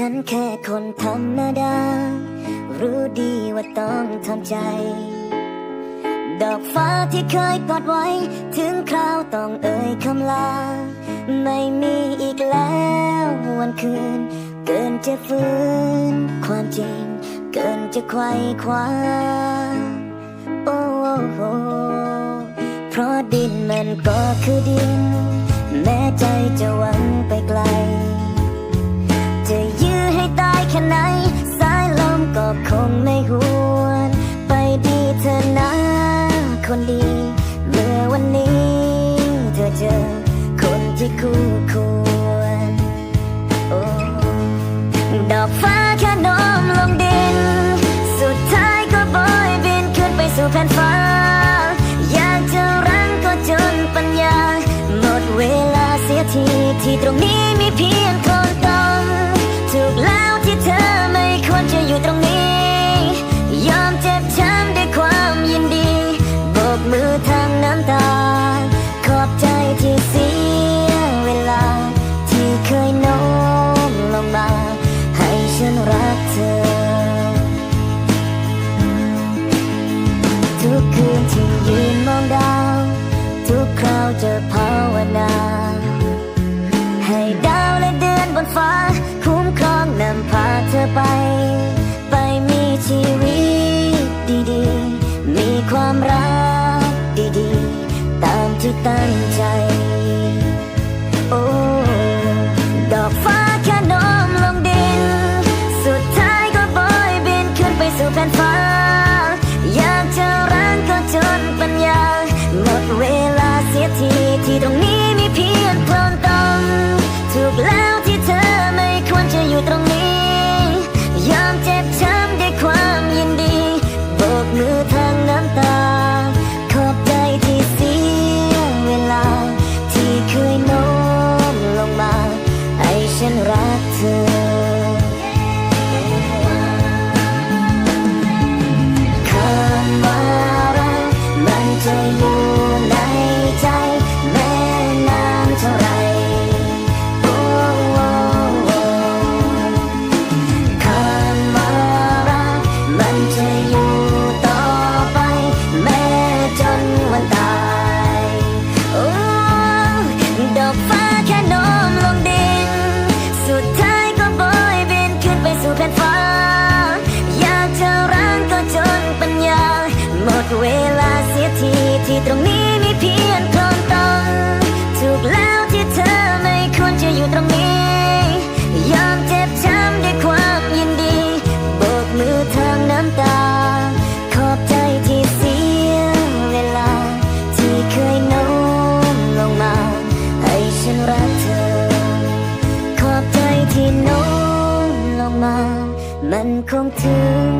ฉันแค่คนธรรมดา รู้ดีว่าต้องทำใจ ดอกฟ้าที่เคยกอดไว้ ถึงคราวต้องเอ่ยคำลา ไม่มีอีกแล้ววันคืน เกินจะฟื้น ความจริง เกินจะไขว้คว้าโอ้โหเพราะดินมันก็คือดิน แม้ใจจะหวังไปไกล ไหน สายลมก็คงไม่หวน ไปดีเธอนะคนดี เมื่อวันนี้เธอเจอ คนที่คู่ควรโอ้ดอกฟ้าแค่โน้มลงดิน สุดท้ายก็บอยบินขึ้นไปสู่แผ่นฟ้า อยากจะรังก็จนปัญญา หมดเวลาเสียทีที่ตรงนี้มีเพียงคนต้อ ตั้งใจ โอ้ ดอกฟ้า ที่ตรงนี้มีเพียงคนตมถูกแล้วที่เธอไม่ควรจะอยู่ตรงนี้ ยอมเจ็บช้ำด้วยความยินดีโบกมือทางน้ำตา ขอบใจที่เสียเวลา ที่เคยโน้มลงมา ให้ฉันรักเธอ ขอบใจที่โน้มลงมา มันคงถึง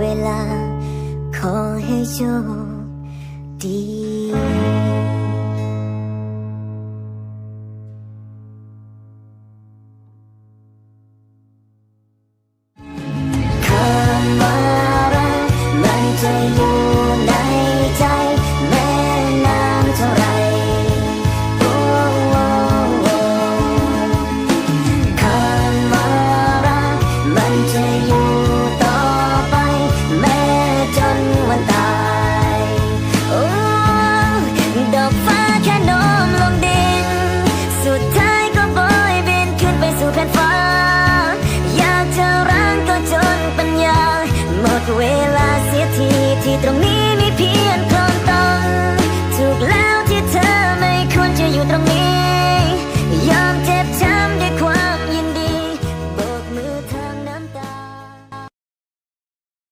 เวลา ขอให้โชค deep.